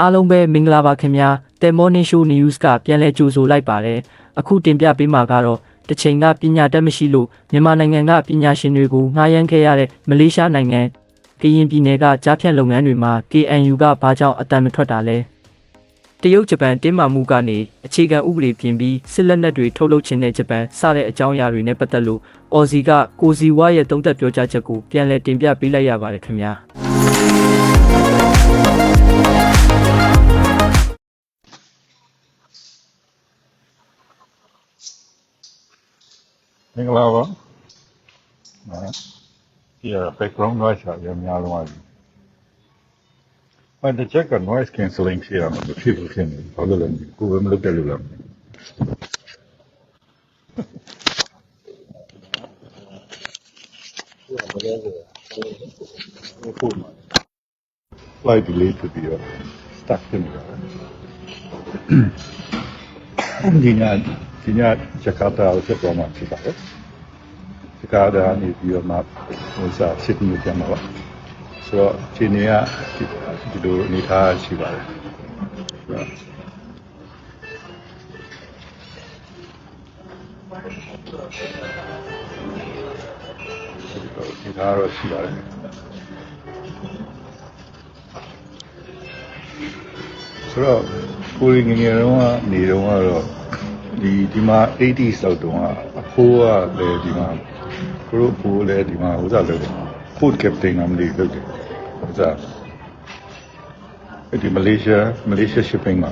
အားလုံးပဲမင်္ဂလာပါခင်ဗျာ။ The Morning Show News ကပြန်လည်ကြိုဆိုလိုက်ပါတယ်။အခုတင်ပြပေးမှာကတော့တစ်ချိန်ကပညာတတ်မရှိလို့မြန်မာနိုင်ငံကပညာရှင်တွေကိုငှားရမ်းခဲ့ရတဲ့မလေးရှားနိုင်ငံကရင်ပြည်နယ်ကကြားဖြတ်လုပ်ငန်းတွေမှာ KNU ကဘာကြောင့်အတန်မထွက်တာလဲ။တရုတ်ဂျပန်တင်းမာမှုကနေအခြေခံဥပဒေပြင်ပြီးစစ်လက်နက်တွေထုတ်လုပ်ခြင်းနဲ့ဂျပန်စတဲ့အကြောင်းအရာတွေနဲ့ပတ်သက်လို့အော်စီကကိုစီဝါရဲ့တုံးသက်ပြောကြားချက်ကိုပြန်လည်တင်ပြပေးလိုက်ရပါတယ်ခင်ဗျာ။ င်္ဂလာပါအဲဒီက background noise ကလည်းများလုံးပါပြီအဲ့ဒီချက်က noise cancelling ရှိရမှာမဖြစ်ဘူးခင်ဗျဘာလို့လဲမသိဘူးကိုယ်ပဲမလုပ်တယ်လို့လားမသိဘူးဟုတ်မှာ flight delay ဖြစ်ပြီးတော့ stuck ဖြစ်နေတာပဲဒီည ဒီညဂျကာတာကိုဆက်သွားမှာဖြစ်ပါတယ်ဂျကာတာနေပြီးတော့မှဟိုစားစစ်ကိုပြန်မှာပါဆိုတော့ဒီနေ့ကဒီလိုအနေထားရှိပါတယ်ဆိုတော့ဒီထားတော့ရှိပါတယ်ဆိုတော့ကိုယ်ငယ်ငယ်တုန်းကနေတုန်းကတော့ ဒီဒီမှာ 80s လောက်တုန်းကအဖိုးကလည်းဒီမှာကိုတို့အဖိုးလည်းဒီမှာဥစားလုပ်တယ် food captain ကမလို့လုပ်တယ်ဥစားအဲ့ဒီမလေးရှားမလေးရှား shipping မှာ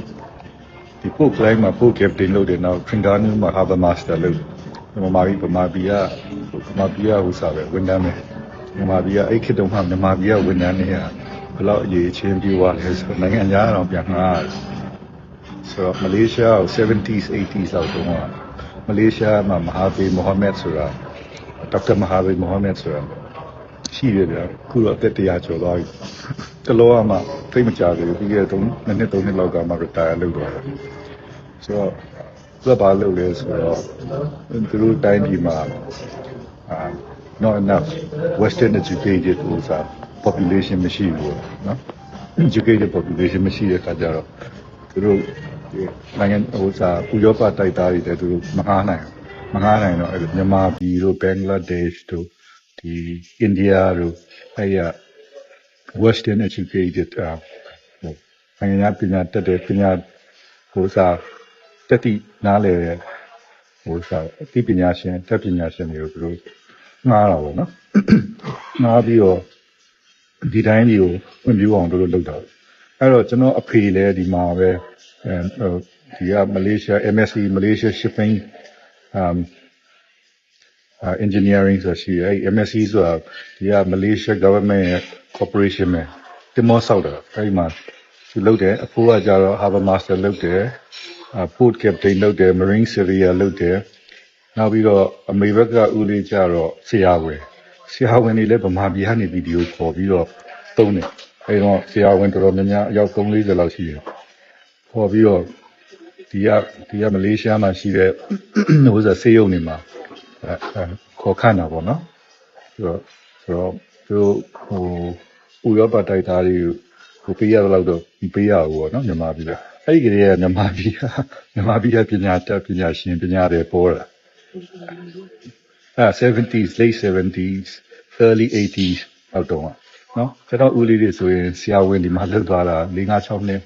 ဒီ port line မှာ port captain လုပ်တယ်နောက် Trengganu မှာ harbor master လုပ်တယ်မမာပြီးဗမာပြည်ကဗမာပြည်ကဥစားပဲဝန်ထမ်းပဲမြန်မာပြည်ကအဲ့ခေတ်တုန်းကမြန်မာပြည်ကဝန်ထမ်းတွေကဘယ်လောက်အရေးချင်းပြေးသွားလဲဆိုတော့နိုင်ငံခြားတော့ပြန်ငှားရတယ် ဆိုတော့မလေးရှားကို 70s 80s လောက်တုန်းကမလေးရှားမှာမဟာဗီမိုဟာမက်ဆိုတာဒေါက်တာမဟာဗီမိုဟာမက်ဆိုတာရှိရဗျာအခုတော့အသက်100ကျော်သွားပြီတလောကမှသိပ်မကြဘူးပြီးခဲ့တဲ့3နှစ်3နှစ်လောက်ကမှ retire လုပ်သွားတယ်ဆိုတော့သူကဘာလုပ်လဲဆိုတော့သူတို့တိုင်းပြည်မှာအာ not enough western educated ဟိုစား population မရှိဘူးเนาะ educated population မရှိတဲ့အခါကျတော့သူတို့ ဒီနိုင်ငံဟိုစားဥရောပတိုက်သားတွေတဲ့သူတို့မငှားနိုင်ဘူးမငှားနိုင်တော့အဲ့လိုမြန်မာပြည်တို့ဘင်္ဂလားဒေ့ရှ်တို့ဒီအိန္ဒိယတို့အဲ့ရ western educated အာဟိုနိုင်ငံခြားပညာတတ်တဲ့ပညာဟိုစားတက်တိနားလေတဲ့ဟိုစားအသိပညာရှင်တက်ပညာရှင်တွေကိုသူတို့ငှားတာပေါ့နော်ငှားပြီးတော့ဒီတိုင်းကြီးကိုဝင်ပြူအောင်တို့တို့လုပ်တာ အဲ့တော့ကျွန်တော်အဖေလည်းဒီမှာပဲအဲဟိုဒီကမလေးရှား MSc မလေးရှား shipping um uh, engineering ဆိုရှိတယ်အဲ့ MSc ဆိုတာဒီကမလေးရှား government ရဲ့ corporation ပဲတင်မောဆောက်တာအဲ့ဒီမှာသူလုပ်တယ်အဖိုးကကြတော့ harbor master လုပ်တယ်အ port captain လုပ်တယ် marine surveyor လုပ်တယ်နောက်ပြီးတော့အမေဘက်ကဦးလေးကြတော့ဆရာဝန်ဆရာဝန်တွေလည်းဗမာပြည်ကနေဗီဒီယိုခေါ်ပြီးတော့သုံးတယ် အဲ့တော့ဆရာဝန်တော်တော်များများအယောက်340လောက်ရှိတယ်ခေါ်ပြီးတော့ဒီကဒီကမလေးရှားမှာရှိတဲ့ဟိုစားဆေးရုံတွေမှာအဲအဲခေါ်ခန့်တာပေါ့နော်ဆိုတော့ဆိုတော့သူတို့ဟိုဥရောပတိုက်သားတွေဟိုပေးရတော့တော့မပေးရဘူးပေါ့နော်မြန်မာပြည်ကအဲ့ဒီကလေးကမြန်မာပြည်ကမြန်မာပြည်ကပညာတတ်ပညာရှင်ပညာတွေပေါ်တာအဲ 70s late 70s early 80s အောက်တော့ နော်ကျွန်တော်ဦးလေးတွေဆိုရင်ဆရာဝန်ဒီမှာလောက်သွားတာ4 5 6နှစ်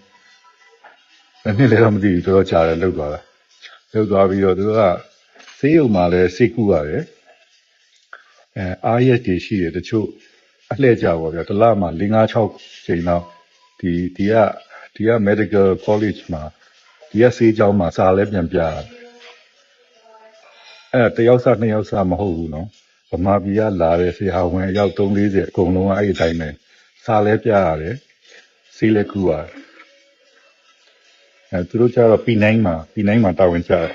ဘယ်နှစ်လဲတော့မသိဘူးတော်တော်ကြာတယ်လောက်သွားတာလောက်သွားပြီးတော့သူတို့ကဆေးရုံမှာလည်းစိတ်ကူရတယ်အဲအားရက်တွေရှိတယ်တချို့အလှည့်ကြပါဗျာတစ်လမှာ4 5 6ချိန်လောက်ဒီဒီကဒီက medical college မှာဒီကဆေးကျောင်းမှာစာလည်းပြန်ပြရတယ်အဲတယောက်စနှစ်ယောက်စမဟုတ်ဘူးနော် ဗမာပြည်ကလာတဲ့ဆရာဝန်အယောက်340အကုန်လုံးကအဲ့ဒီတိုင်းပဲစာလည်းပြရတယ်ဆေးလည်းကူရတယ်အဲသူတို့ကျတော့ P9 မှာ P9 မှာတာဝန်ကျတယ်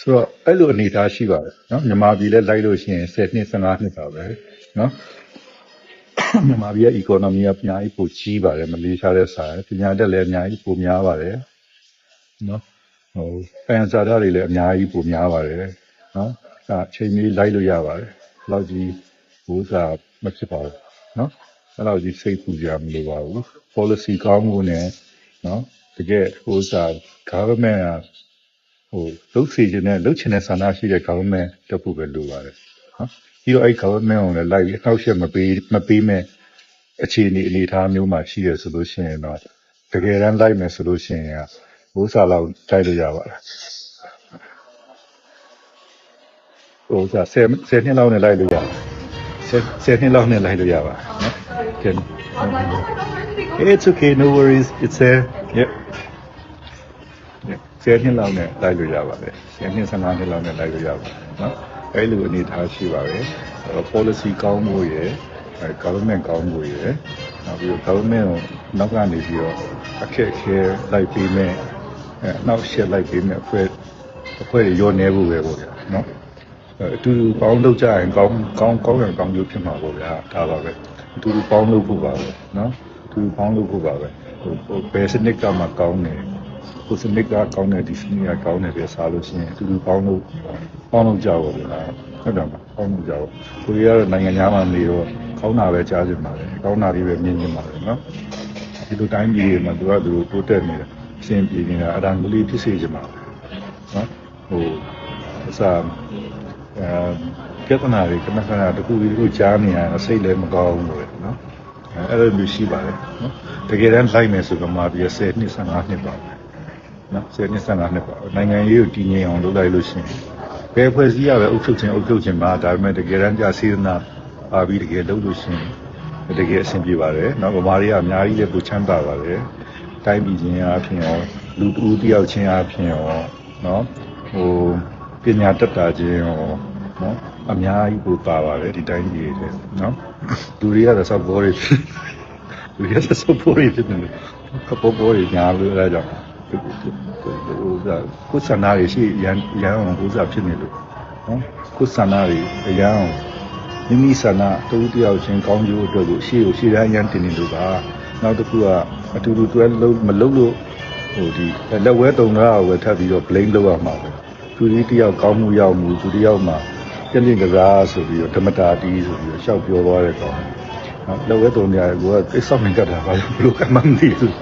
ဆိုတော့အဲ့လိုအနေအထားရှိပါတယ်နော်မြန်မာပြည်လည်းလိုက်လို့ရှိရင်10နှစ်15နှစ်ပါပဲနော်မြန်မာပြည်ရဲ့ economy ကအများကြီးပိုကြီးပါတယ်မလေးရှားတဲ့ဆိုင်ပညာတတ်လည်းအများကြီးပိုများပါတယ်နော်ဟိုဖန်စာတာတွေလည်းအများကြီးပိုများပါတယ်နော် အဲအချိန်ကြီးလိုက်လို့ရပါတယ်ဘယ်လောက်ကြီးဟိုစားမဖြစ်ပါဘူးနော်အဲ့လောက်ကြီးစိတ်ပူကြမလိုပါဘူး policy ကောင်းမှုနဲ့နော်တကယ်ဟိုစာ government ကဟိုလုတ်စီခြင်းနဲ့လုတ်ချင်တဲ့ဆန္ဒရှိတဲ့ government တက်ဖို့ပဲလိုပါတယ်နော်ပြီးတော့အဲ့ government ကိုလည်းလိုက်ပြီးအထောက်အချက်မပေးမပေးမဲ့အခြေအနေအနေအထားမျိုးမှာရှိရဆိုလို့ရှိရင်တော့တကယ်တမ်းလိုက်မယ်ဆိုလို့ရှိရင်ဟိုစာလောက်တိုက်လို့ရပါတယ် ဟိုစာ10 10နှစ်လောက်နဲ့လိုက်လို့ရပါတယ်10 10နှစ်လောက်နဲ့လိုက်လို့ရပါတယ်နော် Can It's okay no worries it's there yep ဆယ်နှစ်လောက်နဲ့လိုက်လို့ရပါတယ်ဆယ်နှစ်15နှစ်လောက်နဲ့လိုက်လို့ရပါတယ်နော်အဲ့လိုအနေထားရှိပါတယ်အဲ့တော့ policy ကောင်းဖို့ရယ်အဲ government ကောင်းဖို့ရယ်နောက်ပြီးတော့ government ကိုနောက်ကနေပြီးတော့အခက်အခဲလိုက်ပြီးမဲ့အဲနောက်ရှက်လိုက်ပြီးမဲ့အဖွဲ့အဖွဲ့တွေရောနေဖို့ပဲပေါ့ဗျာနော် အဲအတူတူပေါင်းလုပ်ကြရင်ကောင်းကောင်းကောင်းရင်ကောင်းကျိုးဖြစ်မှာပေါ့ဗျာဒါပါပဲအတူတူပေါင်းလုပ်ဖို့ပါပဲနော်အတူတူပေါင်းလုပ်ဖို့ပါပဲဟိုဟိုဘယ်စနစ်ကမှကောင်းတယ်ကိုစနစ်ကကောင်းတဲ့ဒီစနစ်ကကောင်းတယ်ပဲစားလို့ရှိရင်အတူတူပေါင်းလို့ပေါင်းလို့ကြောက်ပါဘူးလားဟုတ်တယ်မလားပေါင်းလို့ကြောက်ကိုရီးယားကတော့နိုင်ငံသားမှနေတော့ကောင်းတာပဲကြားချင်ပါတယ်ကောင်းတာတွေပဲမြင်ချင်ပါတယ်နော်ဒီလိုတိုင်းပြည်တွေမှာသူကသူတိုးတက်နေတယ်အဆင်ပြေနေတာအတန်ကလေးဖြစ်စေချင်ပါတယ်နော်ဟိုအစား အဲပြဿနာတွေခဏခဏတစ်ခုပြီးတစ်ခုကြားနေရတော့စိတ်လည်းမကောင်းဘူးလို့နော်အဲအဲ့လိုမျိုးရှိပါတယ်နော်တကယ်တမ်းလိုက်မယ်ဆိုတော့မှပြီး10နှစ်15နှစ်ပါပဲနော်ဆယ်နှစ်15နှစ်ပါနိုင်ငံရေးကိုတည်ငြိမ်အောင်လုပ်လိုက်လို့ရှိရင်ဘယ်ဖွဲ့စည်းရပဲအုပ်ချုပ်ခြင်းအုပ်ချုပ်ခြင်းမှာဒါပေမဲ့တကယ်တမ်းကြာစေတနာပါပြီးတကယ်လုပ်လို့ရှိရင်တကယ်အဆင်ပြေပါတယ်နော်ဗမာတွေကအများကြီးလည်းပူချမ်းသာပါတယ်တိုင်းပြည်ချင်းအားဖြင့်ရောလူတူတယောက်ချင်းအားဖြင့်ရောနော်ဟိုပညာတတ်တာချင်းရော နော်အများကြီးပူပါပါတယ်ဒီတိုင်းပြည်တွေနော်လူတွေကတော့စောက်ဘောတွေလူတွေကတော့စောက်ဘောတွေဖြစ်နေတယ်ကပ်ဘောတွေညာလို့အဲဒါကြောင့်ဟိုကကုသနာရရှိရန်ရန်အောင်ဥစားဖြစ်နေလို့နော်ကုသနာရရန်အောင်မိမိဆန္ဒတူတယောက်ချင်းကောင်းကျိုးအတွက်ကိုရှေ့ကိုရှေ့ရန်ရန်တင်နေလို့ပါနောက်တစ်ခုကအတူတူတွဲလုံးမလုံးလို့ဟိုဒီလက်ဝဲတုံတာကိုပဲထပ်ပြီးတော့ blame လုပ်ရမှာပဲသူဒီတယောက်ကောင်းမှုရောက်မှုသူတယောက်မှာ ပြည့်ပြည့်ကစားဆိုပြီးတော့ဓမ္မတာတီးဆိုပြီးတော့ရှောက်ပြောသွားတဲ့ကောင်နော်လောဝဲတုံညာကိုကအိဆောက်နေကြတာပါဘလို့ကမှမသိဘူး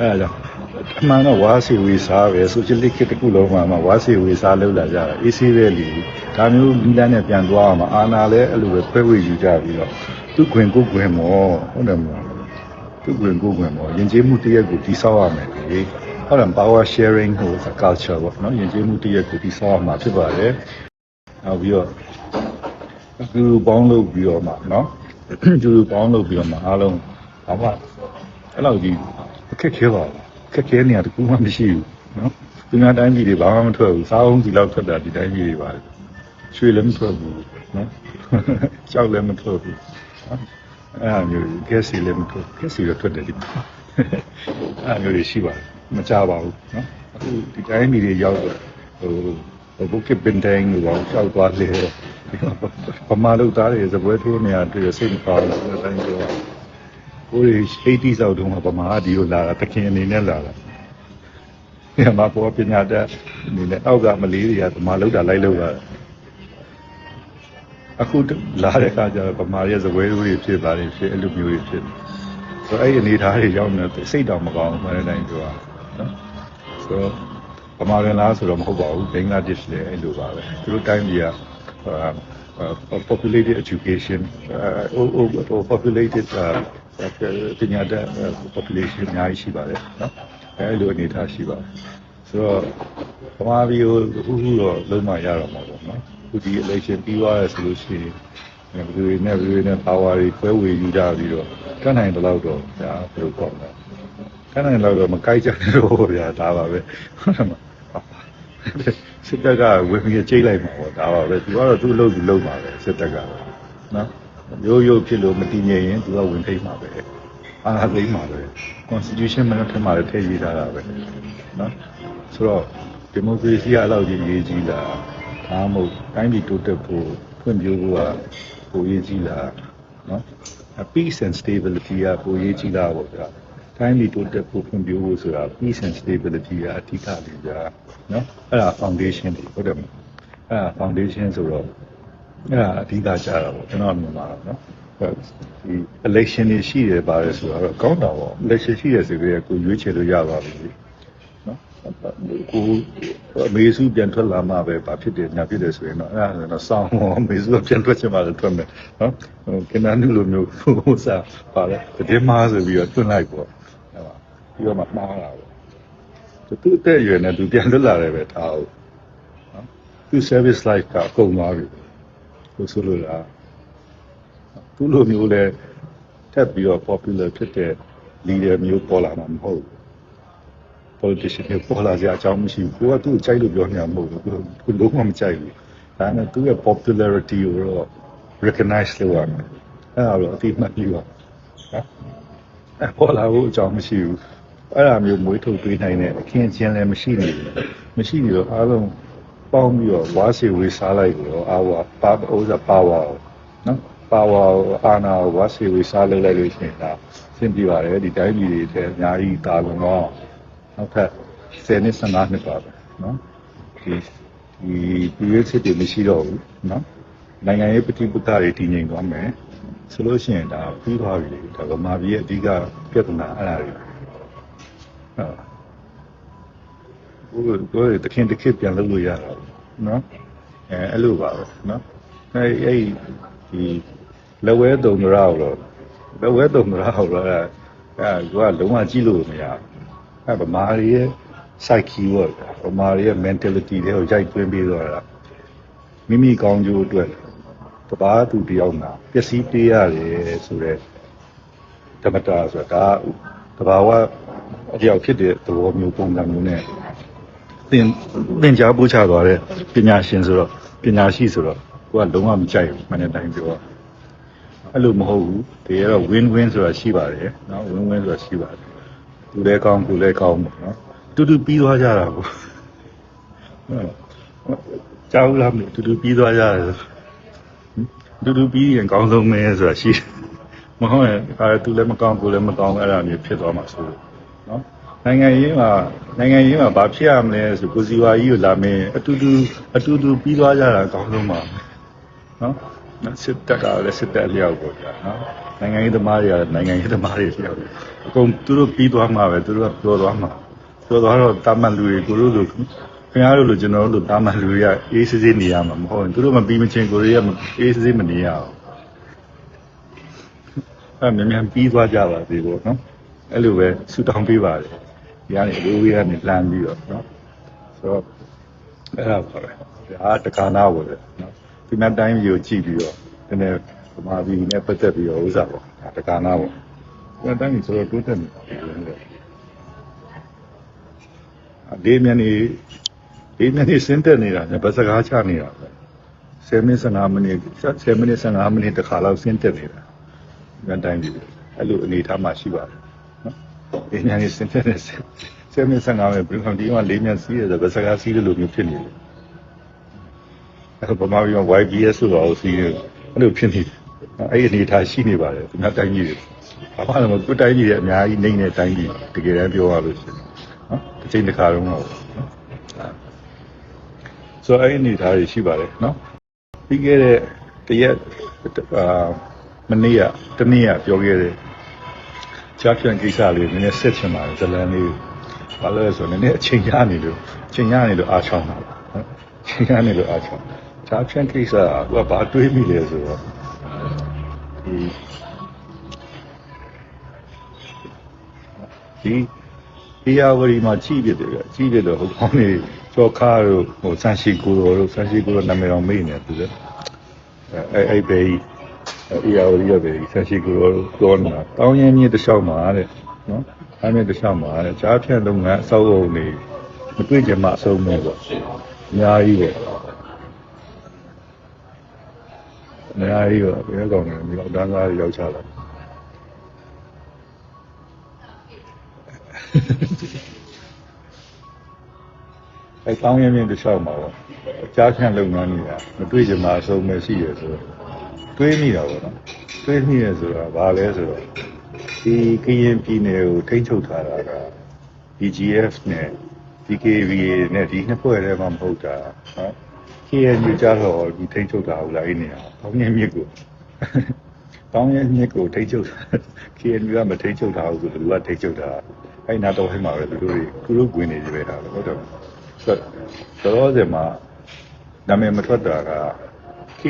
အဲဒါအမှန်တော့ဝါစီဝေစားပဲဆိုချစ်လစ်ကတစ်ခုလုံးမှာမှဝါစီဝေစားလောက်လာကြတာအေးဆေးပဲလီဒါမျိုးနီလန်းနဲ့ပြန်သွားအောင်အာနာလည်းအဲ့လိုပဲဖွဲဝေယူကြပြီးတော့သူ့ခွင်ကိုယ်ခွင်မောဟုတ်တယ်မလားသူ့ခွင်ကိုယ်ခွင်မောယဉ်ကျေးမှုတစ်ရက်ကိုတိဆောက်ရမယ်လေ ဟုတ်တယ် power sharing ဟို culture ပေါ့နော်ယဉ်ကျေးမှုတရက်ကိုတည်ဆောက်ရမှာဖြစ်ပါတယ်နောက်ပြီးတော့သူပေါင်းလုပ်ပြီးတော့မှနော်သူပေါင်းလုပ်ပြီးတော့မှအားလုံးဘာမှအဲ့လောက်ကြီးအခက်ခဲပါဘူးအခက်ခဲနေရတကူမှမရှိဘူးနော်သူများတိုင်းပြည်တွေဘာမှမထွက်ဘူးစားအောင်စီလောက်ထွက်တာဒီတိုင်းပြည်တွေပါလေရွှေလည်းမထွက်ဘူးနော်ကြောက်လည်းမထွက်ဘူးနော်အဲ့လိုမျိုးကက်စီလည်းမထွက်ကက်စီတော့ထွက်တယ်ဒီအဲ့လိုမျိုးရှိပါတယ် မကြပါဘူးနော်အခုဒီတိုင်းပြည်တွေရောက်တော့ဟိုဘုတ်ကပင်တိုင်းကိုတော့ရှောက်သွားလေပမာလုတ်သားတွေစပွဲထိုးနေရတွေ့စိတ်မကောင်းဘူးအတိုင်းပြောကိုယ်ရှိတိဆောက်တုန်းကပမာအဒီကိုလာတာတခင်အနေနဲ့လာတာညမှာပေါ်ပညာတတ်အနေနဲ့အောက်ကမလေးတွေကပမာလုတ်တာလိုက်လို့လာတာအခုလာတဲ့အခါကျတော့ပမာရဲ့စပွဲထိုးတွေဖြစ်ပါတယ်ဖြစ်အဲ့လိုမျိုးတွေဖြစ်တယ်ဆိုတော့အဲ့ဒီအနေထားတွေရောက်နေတော့စိတ်တော်မကောင်းဘူးအဲ့တိုင်းပြောတာ နော်ဆိုတော့ပမာရလားဆိုတော့မဟုတ်ပါဘူးဘင်္ဂလားဒေ့ရှ်လည်းအဲ့လိုပါပဲသူတို့တိုင်းပြည်ကအာ populated education ဟိုဟို populated ပညာတတ် population အများကြီးရှိပါတယ်နော်အဲ့လိုအနေထားရှိပါတယ်ဆိုတော့ပမာပြည်ကိုအခုခုတော့လုံးဝရတော့မှာပေါ့နော်ခုဒီ election ပြီးသွားရဆိုလို့ရှိရင်ဘယ်လိုနဲ့ဘယ်လိုနဲ့ power တွေခွဲဝေယူကြပြီးတော့တတ်နိုင်တဲ့လောက်တော့ဒါဘယ်လိုကောင်းလဲ ခဏနေတော့မကြိုက်ကြတော့ဗျာဒါပါပဲဟုတ်တယ်မစစ်တပ်ကဝင်ပြီးကြိတ်လိုက်မှာပေါ့ဒါပါပဲသူကတော့သူ့လုပ်သူလုပ်မှာပဲစစ်တပ်ကနော်ရိုးရိုးဖြစ်လို့မတည်ငြိမ်ရင်သူကဝင်ထိတ်မှာပဲအာဏာသိမ်းမှာပဲ constitution မှာထက်မှာလည်းထည့်ရေးထားတာပဲနော်ဆိုတော့ဒီမိုကရေစီကအလောက်ကြီးရေးကြီးလာဒါမှမဟုတ်တိုင်းပြည်တိုးတက်ဖို့ဖွံ့ဖြိုးဖို့ကပိုရေးကြီးလာနော် peace and stability ကပိုရေးကြီးလာပေါ့ဗျာ တိုင်းပြည်တိုးတက်ဖို့ဖွံ့ဖြိုးဖို့ဆိုတာ peace and stability ကအဓိကလေးကြာနော်အဲ့ဒါ foundation တွေဟုတ်တယ်မလားအဲ့ဒါ foundation ဆိုတော့အဲ့ဒါအဓိကကြာတာပေါ့ကျွန်တော်မြင်ပါတော့နော်ဒီ election တွေရှိတယ်ပါတယ်ဆိုတော့ကောင်းတာပေါ့ election ရှိတယ်ဆိုပြီးကိုရွေးချယ်လို့ရပါပြီနော်ကိုအမေစုပြန်ထွက်လာမှပဲဘာဖြစ်တယ်ညာဖြစ်တယ်ဆိုရင်တော့အဲ့ဒါဆိုတော့စောင်းအမေစုကပြန်ထွက်ချင်မှလည်းထွက်မယ်နော်ဟိုကနန်းနုလိုမျိုးဟိုစားပါလေတည်မားဆိုပြီးတော့တွန်းလိုက်ပေါ့ဟုတ် ပါပြီးတော့မှမှားတာပေါ့သူအသက်အရွယ်နဲ့သူပြန်လွတ်လာတယ်ပဲထားအောင်နော်သူ service life ကအကုန်သွားပြီကိုဆိုလိုလားသူ့လိုမျိုးလဲထပ်ပြီးတော့ popular ဖြစ်တဲ့ leader မျိုးပေါ်လာမှာမဟုတ်ဘူး politician တွေပေါ်လာကြအကြောင်းမရှိဘူးကိုကသူ့ကိုကြိုက်လို့ပြောနေတာမဟုတ်ဘူးသူသူလုံးဝမကြိုက်ဘူးဒါနဲ့သူ့ရဲ့ popularity ကိုတော့ recognize လုပ်ရမယ်အဲ့ဒါတော့အတိအမှတ်ပြုပါနော်အဲ့ပေါ်လာဖို့အကြောင်းမရှိဘူး အဲ့ဒါမျိုးမွေးထုတ်ပေးနိုင်တဲ့အခင်းအကျင်းလည်းမရှိနေဘူးမရှိနေတော့အားလုံးပေါင်းပြီးတော့ဝါစီဝေးစားလိုက်ပြီးတော့အာဝါပါဥစ္စာပါဝါနော်ပါဝါအာနာဝါစီဝေးစားလိုက်လိုက်လို့ရှိရင်ဒါရှင်းပြပါတယ်ဒီတိုင်းပြည်တွေထဲအများကြီးတာလွန်တော့နောက်ထပ်10နှစ်15နှစ်ပါပဲနော်ဒီဒီပြည်ရေးစစ်တွေမရှိတော့ဘူးနော်နိုင်ငံရေးပဋိပက္ခတွေတည်ငြိမ်သွားမယ်ဆိုလို့ရှိရင်ဒါပြီးသွားပြီလေဒါကမာပြည်ရဲ့အဓိကပြဿနာအဲ့ဒါတွေ ဟုတ်ဘိုးတို့တခင်တခင်ပြန်လုပ်လို့ရတာနော်အဲအဲ့လိုပါပဲနော်အဲအဲ့ဒီလက်ဝဲတုံကြတော့လက်ဝဲတုံကြတော့အဲ့အဲကလုံးဝကြည့်လို့မရဘူးအဲဗမာတွေရဲ့ psyche ပေါ့ဗမာတွေရဲ့ mentality တွေကိုရိုက်သွင်းပြီးတော့တာမိမိကောင်းကျိုးအတွက်တပါးသူတယောက်နာပျက်စီးပေးရတယ်ဆိုတော့ဓမ္မတာဆိုတာဒါတဘာဝ အကြောက်ဖြစ်တဲ့သဘောမျိုးပုံစံမျိုးနဲ့သင်သင်ကြားပို့ချသွားတဲ့ပညာရှင်ဆိုတော့ပညာရှိဆိုတော့ကိုကလုံးဝမကြိုက်ဘူးမနေ့တိုင်းပြောအဲ့လိုမဟုတ်ဘူးတကယ်တော့ win win ဆိုတာရှိပါတယ်နော် win win ဆိုတာရှိပါတယ်သူလည်းကောင်းကိုလည်းကောင်းပေါ့နော်တူတူပြီးသွားကြတာပေါ့ဟုတ်ကြောက်လားမလို့တူတူပြီးသွားကြတယ်တူတူပြီးရင်ကောင်းဆုံးပဲဆိုတာရှိတယ်မဟုတ်ရင်အဲသူလည်းမကောင်းကိုလည်းမကောင်းအဲ့ဒါမျိုးဖြစ်သွားမှာဆိုလို့ နော်နိုင်ငံရေးမှာနိုင်ငံရေးမှာဘာဖြစ်ရမလဲဆိုကိုစီဝါကြီးကိုလာမင်းအတူတူအတူတူပြီးသွားကြတာအကောင်းဆုံးပါနော်နော်စစ်တပ်ကလည်းစစ်တပ်လျောက်ပေါ့ကြာနော်နိုင်ငံရေးသမားတွေကလည်းနိုင်ငံရေးသမားတွေလျောက်အကုန်သူတို့ပြီးသွားမှာပဲသူတို့ကပြောသွားမှာပြောသွားတော့တာမန်လူတွေကိုတို့လိုခင်ဗျားတို့လိုကျွန်တော်တို့လိုတာမန်လူတွေကအေးစစ်စစ်နေရမှာမဟုတ်ရင်သူတို့မပြီးမချင်းကိုရီးယားအေးစစ်စစ်မနေရအောင်အဲ့မြန်မြန်ပြီးသွားကြပါသေးပေါ့နော် အဲ့လိုပဲဆူတောင်းပေးပါတယ်ဒီကနေအလိုဝေးကနေလမ်းပြီးတော့နော်ဆိုတော့အဲ့ဒါပါပဲဒါတက္ကနာဝယ်နော်ဒီမတိုင်းမျိုးကြည့်ပြီးတော့နည်းနည်းဗမာပြည်နဲ့ပတ်သက်ပြီးတော့ဥစားပေါ့ဒါတက္ကနာပေါ့ဒီမတိုင်းဆိုတော့တိုးတက်နေတယ်အလေးမြန်နေလေးမြန်နေစင်တက်နေတာနဲ့ဗစကားချနေတာပဲ10မိနစ်15မိနစ်10မိနစ်15မိနစ်တခါလောက်စင်တက်နေတာဒီမတိုင်းကြီးအဲ့လိုအနေထားမှရှိပါတယ် နော်လေးမြန်နေစင်တက်နေ10မိနစ်15မိနစ်ပြန်ဒီမှာလေးမြန်စီးရတယ်ဗစကားစီးတယ်လို့မျိုးဖြစ်နေတယ်အဲ့ဗမာပြည်မှာ YBS ဆိုတော့စီးတယ်အဲ့လိုဖြစ်နေတယ်အဲ့ဒီအနေထားရှိနေပါတယ်ဒီမှာတိုင်းကြီးဘာမှလည်းမကိုတိုင်းကြီးရဲ့အများကြီးနေတဲ့တိုင်းကြီးတကယ်တမ်းပြောရလို့ရှိရင်နော်တစ်ချိန်တစ်ခါတော့နော်ဆိုအဲ့ဒီအနေထားတွေရှိပါတယ်နော်ပြီးခဲ့တဲ့တရက်အာမနေ့ကတနေ့ကပြောခဲ့တဲ့ ချားပြန်ကိစ္စလေးနည်းနည်းဆက်ချင်ပါတယ်ဇလန်လေးဘာလို့လဲဆိုတော့နည်းနည်းအချိန်ရနေလို့အချိန်ရနေလို့အားချောင်းတာနော်အချိန်ရနေလို့အားချောင်းချားပြန်ကိစ္စကသူကဘာတွေးမိလဲဆိုတော့ဒီဒီဒီယာဝရီမှာကြည့်ပြတယ်ကကြည့်ပြတော့ဟိုကောင်းနေကျော်ခါတို့ဟိုဆန်ရှိကိုတို့ဆန်ရှိကိုတို့နာမည်တော်မေ့နေသူကအဲအဲ့ဘေး ဒီယာဝရီရဘေးဆန်ရှိကိုတို့ပြောနေတာတောင်းရင်မြင့်တစ်လျှောက်မှာတဲ့နော်အဲ့မြင့်တစ်လျှောက်မှာတဲ့ကြားဖြန့်လုပ်ငန်းအစောအုံနေမတွေ့ကြမှာအဆုံးမဲ့ပေါ့အများကြီးပဲအများကြီးပဲဘယ်ကောင်လဲဒီတော့တန်းသားရောက်ချလာအဲကောင်းရင်းမြင့်တစ်လျှောက်မှာပေါ့ကြားဖြန့်လုပ်ငန်းတွေကမတွေ့ကြမှာအဆုံးပဲရှိရဆိုတော့ တွေးမိတာပေါ့နော်တွေးမိရဆိုတာဘာလဲဆိုတော့ဒီကရင်ပြည်နယ်ကိုထိန်းချုပ်ထားတာက BGF နဲ့ DKBA နဲ့ဒီနှစ်ဖွဲ့တည်းမှမဟုတ်တာနော် KNU ကြတော့ဒီထိန်းချုပ်တာဟုတ်လားအဲ့နေရာကောင်းရင်းမြင့်ကိုကောင်းရဲ့မြစ်ကိုထိတ်ချုပ် KNU ကမထိတ်ချုပ်တာဘူးဆိုသူကထိတ်ချုပ်တာအဲ့နာတော့ဟိမှာပဲသူတို့တွေသူတို့ဝင်နေကြပဲတာဟုတ်တယ်ဆိုတော့ဆိုတော့ဒီမှာနာမည်မထွက်တာက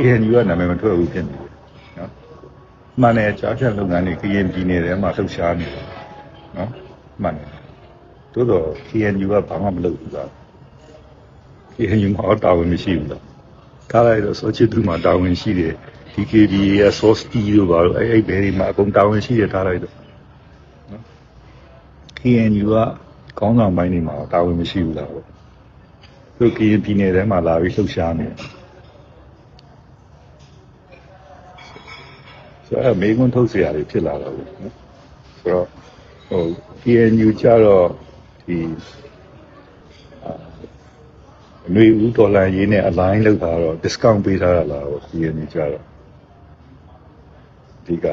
KNU ကနာမည်မထွက်ဘူးဖြစ်နေတယ်နော်မှန်တယ်ကြားဖြတ်လုပ်ငန်းတွေ KN ပြည်နယ်ထဲမှာလှုပ်ရှားနေတယ်နော်မှန်တယ်သို့တော့ KNU ကဘာမှမလုပ်ဘူးလား KNU မှာတာဝန်မရှိဘူးလားထားလိုက်တော့စောချစ်သူမှာတာဝန်ရှိတယ် DKBA က source T တို့ဘာလို့အဲ့အဲ့ဘယ်ဒီမှာအကုန်တာဝန်ရှိရထားလိုက်တော့နော် KNU ကကောင်းဆောင်ပိုင်းတွေမှာတာဝန်မရှိဘူးလားပေါ့သူ KN ပြည်နယ်ထဲမှာလာပြီးလှုပ်ရှားနေတယ် ဆိုတော့မေကွန်းထုတ်เสียရတွေဖြစ်လာတော့ဘူးနော်ဆိုတော့ဟို KNU ကြတော့ဒီအနွေဦးဒေါ်လာရေးနဲ့ align လုပ်တာတော့ discount ပေးထားတာလားဟို KNU ကြတော့ဒီက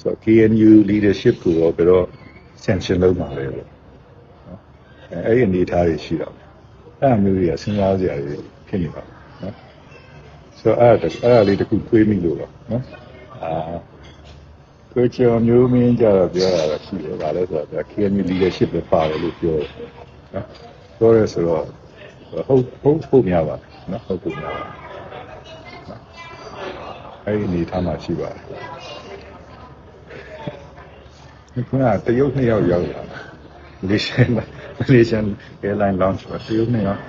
ဆိုတော့ KNU leadership ကိုတော့ဘယ်တော့ sanction လုပ်မှာလဲပေါ့နော်အဲအဲ့ဒီအနေအထားတွေရှိတော့အဲ့အမျိုးတွေကစဉ်းစားစရာတွေဖြစ်နေပါနော် ဆိုတော့အဲ့ဒါအဲ့ဒါလေးတစ်ခုတွေးမိလို့ပါနော်အာကိုချောမျိုးမင်းကြတော့ပြောတာတော့ရှိတယ်ဗာလဲဆိုတော့ KNU leadership ပဲပါတယ်လို့ပြောတယ်နော်ပြောရဲဆိုတော့ဟုတ်ဟုတ်ဟုတ်များပါနော်ဟုတ်ဟုတ်များပါနော်အဲ့ဒီအနေထားမှာရှိပါတယ်ဒီကတရုတ်နှစ်ယောက်ရောက်လာမလေးရှားမလေးရှား airline launch မှာတရုတ်နှစ်ယောက်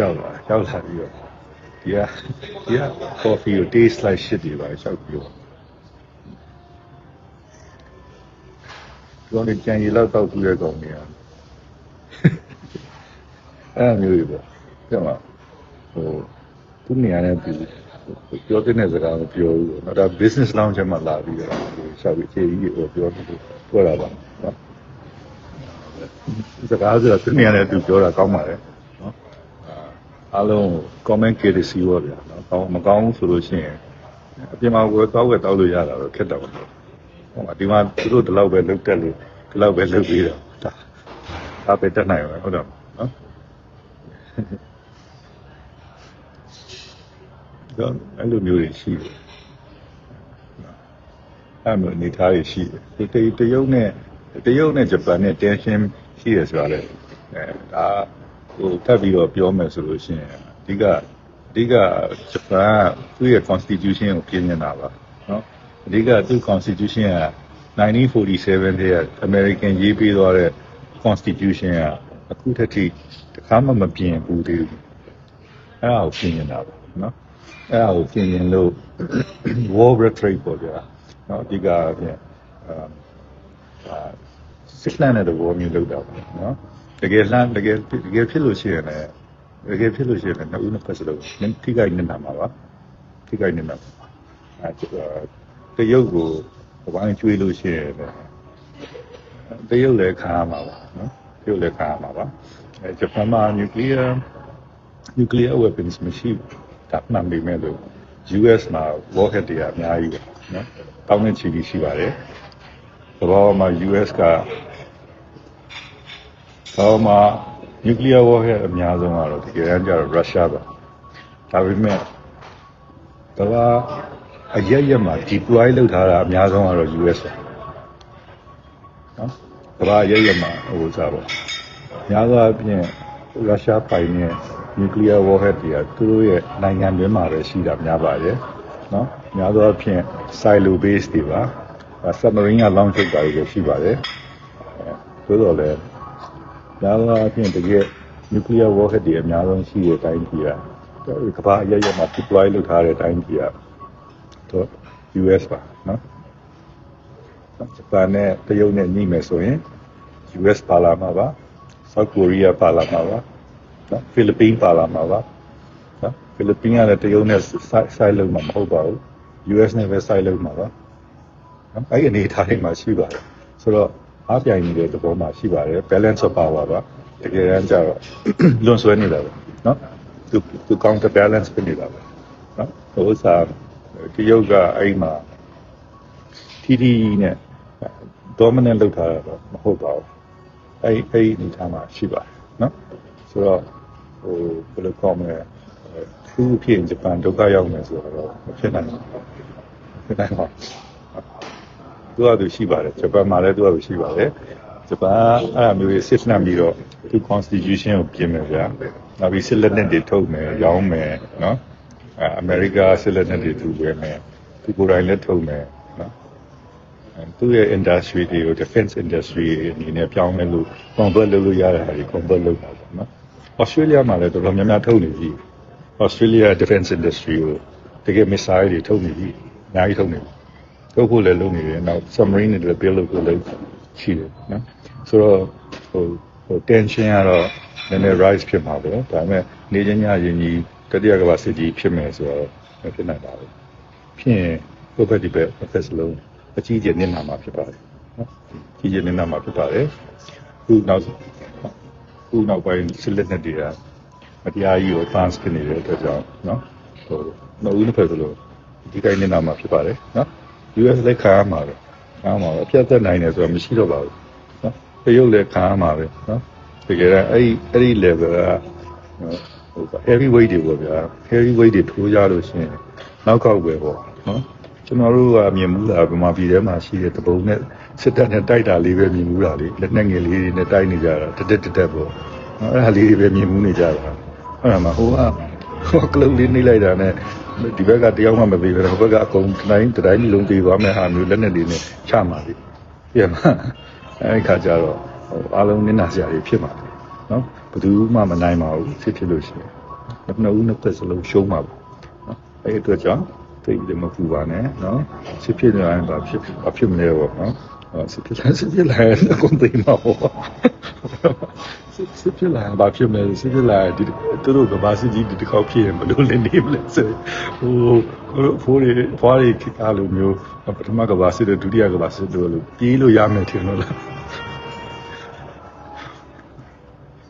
ရောက်လာရောက်လာပြီးတော့ ဒီကဒီက coffee ကို taste like shit တွေပါရှောက်ပြီးတော့ကျွန်တော်ကြံရည်လောက်တောက်ပြီးရကောင်နေရအဲ့လိုမျိုးတွေပေါ့ပြန်ပါဟိုသူနေရာနဲ့သူပြောတဲ့စကားမပြောဘူးပေါ့နော်ဒါ business lounge မှာလာပြီးတော့ရှောက်ပြီးခြေကြီးကိုပြောတယ်ပြောတာပါနော်စကားဆိုတာသူနေရာနဲ့သူပြောတာကောင်းပါလေနော် အားလုံး comment ကြည့်ရစီရောဗျာနော်ကောင်းမကောင်းဘူးဆိုလို့ရှိရင်အပြင်မှာဝယ်တောက်ဝယ်တောက်လို့ရတာတော့ခက်တော့ဘူးဟိုမှာဒီမှာသူတို့ဒီလောက်ပဲလုတ်တက်လို့ဒီလောက်ပဲလုတ်ပြီးတော့ဒါဒါပဲတက်နိုင်ပါဟုတ်တော့နော်တော့အဲ့လိုမျိုးတွေရှိတယ်အဲ့လိုအနေထားတွေရှိတယ်ဒီတရုတ်နဲ့တရုတ်နဲ့ဂျပန်နဲ့ tension ရှိတယ်ဆိုတာလေအဲဒါ ဟိုထပ်ပြီးတော့ပြောမယ်ဆိုလို့ရှိရင်အဓိကအဓိကဂျပန်ကသူ့ရဲ့ constitution ကိုပြင်နေတာပါနော်အဓိကသူ့ constitution က1947တည်းက American ရေးပေးသွားတဲ့ constitution ကအခုထက်ထိတစ်ခါမှမပြင်ဘူးသေးဘူးအဲ့ဒါကိုပြင်နေတာပါနော်အဲ့ဒါကိုပြင်ရင်လို့ war retreat ပေါ့ဗျာနော်အဓိကအပြင်အာအာစစ်လန်တဲ့ဘောမျိုးလောက်တာပါနော် တကယ်လှမ်းတကယ်တကယ်ဖြစ်လို့ရှိရင်လည်းတကယ်ဖြစ်လို့ရှိရင်လည်းနှစ်ဦးနှစ်ဖက်စလုံးထိခိုက်နေတာမှာပါထိခိုက်နေတာပါအဲတရုတ်ကိုဘာမှကျွေးလို့ရှိရင်လည်းတရုတ်လည်းခံရမှာပါနော်တရုတ်လည်းခံရမှာပါအဲဂျပန်မှာ nuclear nuclear weapons မရှိဘူးဒါမှန်ပေမဲ့လို့ US မှာ warhead တွေအများကြီးပဲနော်တောင်းတဲ့ချီပြီးရှိပါတယ်သဘောမှာ US က တော့မှာ nuclear warhead အများဆုံးကတော့တကယ်တမ်းကျတော့ Russia ပါဒါပေမဲ့ကမ္ဘာအရက်ရက်မှာ deploy လုပ်ထားတာအများဆုံးကတော့ US ပါနော်ကမ္ဘာအရက်ရက်မှာဟိုစားပေါ့များသောအားဖြင့်ရုရှားပိုင်တဲ့ nuclear warhead တွေကသူတို့ရဲ့နိုင်ငံတွင်းမှာပဲရှိတာများပါတယ်နော်များသောအားဖြင့် silo base တွေပါ submarine က launch လုပ်တာတွေရှိပါတယ်အဲသို့တော်လည်း များသောအားဖြင့်တကယ် nuclear warhead တွေအများဆုံးရှိတဲ့အတိုင်းကြီးကကမ္ဘာအရက်ရက်မှာ deploy လုပ်ထားတဲ့အတိုင်းကြီးကတော့ US ပါနော်ဂျပန်နဲ့တရုတ်နဲ့ညှိမယ်ဆိုရင် US ပါလာမှာပါ South Korea ပါလာမှာပါနော်ဖိလစ်ပင်းပါလာမှာပါနော်ဖိလစ်ပင်းကလည်းတရုတ်နဲ့ side လုံးမှာမဟုတ်ပါဘူး US နဲ့ပဲ side လုံးမှာပါနော်အဲ့ဒီအနေအထားတွေမှာရှိပါတယ်ဆိုတော့ အားပြိုင်နေတဲ့သဘောမှာရှိပါတယ် balance of power ပါတကယ်တမ်းကျတော့လွန်ဆွဲနေတာပဲနော်သူသူ counter balance ဖြစ်နေတာပဲနော်ဟိုဥစားတရုတ်ကအဲ့မှာတီတီနဲ့ dominant လောက်ထားတာတော့မဟုတ်ပါဘူးအဲ့အဲ့ဒီအနေအထားမှာရှိပါတယ်နော်ဆိုတော့ဟိုဘယ်လိုကောင်းမလဲသူ့အဖြစ်ဂျပန်ဒုက္ခရောက်မယ်ဆိုတော့မဖြစ်နိုင်ဘူးနိုင်ပါ သူကသူရှိပါတယ်ဂျပန်မှာလည်းသူကသူရှိပါတယ်ဂျပန်အဲ့အမျိုးကြီးစစ်နှံပြီးတော့သူ constitution ကိုပြင်မယ်ဗျာနောက်ပြီးစစ်လက်နက်တွေထုတ်မယ်ရောင်းမယ်နော်အဲအမေရိကစစ်လက်နက်တွေသူဝယ်မယ်သူကိုယ်တိုင်လည်းထုတ်မယ်နော်အဲသူ့ရဲ့ industry တွေကို defense industry အနေနဲ့ပြောင်းလဲလို့ convert လုပ်လို့ရတဲ့ဟာတွေ convert လုပ်တာပေါ့နော်။ Australia မှာလည်းတော်တော်များများထုတ်နေပြီ။ Australia defense industry ကိုတကယ် missile တွေထုတ်နေပြီ။အများကြီးထုတ်နေပြီ။ ထုတ်ဖို့လည်းလုပ်နေတယ်။နောက် submarine တွေလည်း build လုပ်ဖို့လည်းရှိတယ်နော်။ဆိုတော့ဟိုဟို tension ကတော့နည်းနည်း rise ဖြစ်မှာပဲ။ဒါပေမဲ့နေချင်းညရင်ကြီးတတိယကမ္ဘာစစ်ကြီးဖြစ်မယ်ဆိုတော့မဖြစ်နိုင်ပါဘူး။ဖြစ်ရင်ကိုယ့်ဘက်ဒီဘက်အသက်စလုံးအကြီးအကျယ်နစ်နာမှာဖြစ်ပါတယ်နော်အကြီးအကျယ်နစ်နာမှာဖြစ်ပါတယ်ခုနောက်ခုနောက်ပိုင်းစစ်လက်နက်တွေကမတရားကြီးကို advance ဖြစ်နေတဲ့အတွက်ကြောင့်နော်ဟိုနှစ်ဦးနှစ်ဖက်စလုံးဒီတိုင်းနစ်နာမှာဖြစ်ပါတယ်နော် US လည်းခံရမှာပဲခံရမှာပဲပြတ်သက်နိုင်တယ်ဆိုတာမရှိတော့ပါဘူးနော်တရုတ်လည်းခံရမှာပဲနော်တကယ်တော့အဲ့ဒီအဲ့ဒီ level ကနော်ဟို heavy weight တွေပေါ့ဗျာ heavy weight တွေထိုးကြလို့ရှိရင်နောက်ကောက်ပဲပေါ့နော်ကျွန်တော်တို့ကမြင်မှုတာဗမာပြည်ထဲမှာရှိတဲ့တပုံနဲ့စစ်တပ်နဲ့တိုက်တာလေးပဲမြင်မှုတာလေလက်နက်ငယ်လေးတွေနဲ့တိုက်နေကြတာတက်တက်တက်တက်ပေါ့နော်အဲ့ဒါလေးတွေပဲမြင်မှုနေကြတာအဲ့ဒါမှဟိုက ဟိုကလုတ်လေးနှိမ့်လိုက်တာနဲ့ဒီဘက်ကတယောက်မှမသေးဘူးဟိုဘက်ကအကုန်တိုင်းတိုင်းလုံးသေးသွားမဲ့ဟာမျိုးလက်နက်တွေနဲ့ချမှာလေပြန်မှာအဲ့ဒီခါကျတော့ဟိုအားလုံးနစ်နာစရာတွေဖြစ်မှာနော်ဘယ်သူမှမနိုင်ပါဘူးဖြစ်ဖြစ်လို့ရှိရင်နှစ်ဦးနှစ်ဖက်စလုံးရှုံးမှာပေါ့နော်အဲ့ဒီအတွက်ကြောင့်သိတယ်မပူပါနဲ့နော်စစ်ဖြစ်နေရင်ဘာဖြစ်ဘာဖြစ်မလဲပေါ့နော်အော်စစ်ဖြစ်လာစစ်ဖြစ်လာရင်အကုန်သိမှာပေါ့ စစ်စစ်ဖြစ်လာရင်ဘာဖြစ်မလဲစစ်ဖြစ်လာရင်ဒီသူတို့ကဘာစစ်ကြီးဒီတစ်ခေါက်ဖြစ်ရင်ဘယ်လိုလဲနေမလဲဆိုဟိုဖိုးတွေဖွားတွေခါလိုမျိုးပထမကဘာစစ်တဲ့ဒုတိယကဘာစစ်တို့လို့ပြေးလို့ရမယ်ထင်လို့လား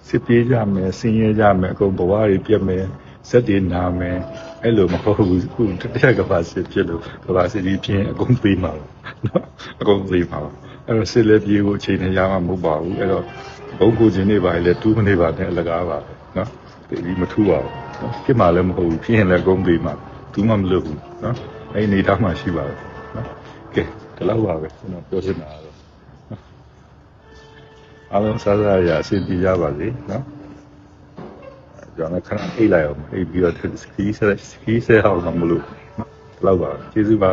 စစ်ပြေးကြမယ်ဆင်းရဲကြမယ်အကုန်ဘဝတွေပြတ်မယ်ဇက်တွေနာမယ်အဲ့လိုမဟုတ်ဘူးခုတတက်ကဘာစစ်ဖြစ်လို့ကဘာစစ်ကြီးဖြစ်ရင်အကုန်သေးမှာနော်အကုန်သေးမှာအဲ့တော့စစ်လက်ပြေးကိုအချိန်နဲ့ရမှာမဟုတ်ပါဘူးအဲ့တော့ ဘုံကိုခြင်းတွေပါလေတူးမနေပါနဲ့အလကားပါနော်ဒီမထူပါဘူးနော်ဖြစ်မှာလည်းမဟုတ်ဘူးဖြစ်ရင်လည်းအကုန်သေးမှာသူမှမလုပ်ဘူးနော်အဲ့ဒီအနေထားမှရှိပါတယ်နော်ကဲဒီလောက်ပါပဲကျွန်တော်ပြောချင်တာကတော့အားလုံးစားစားရအဆင်ပြေကြပါစေနော်ကျွန်တော်ခဏအိတ်လိုက်အောင်အိတ်ပြီးတော့စကီးဆက်စကီးဆက်အောင်မလို့နော်ဒီလောက်ပါကျေးဇူးပါ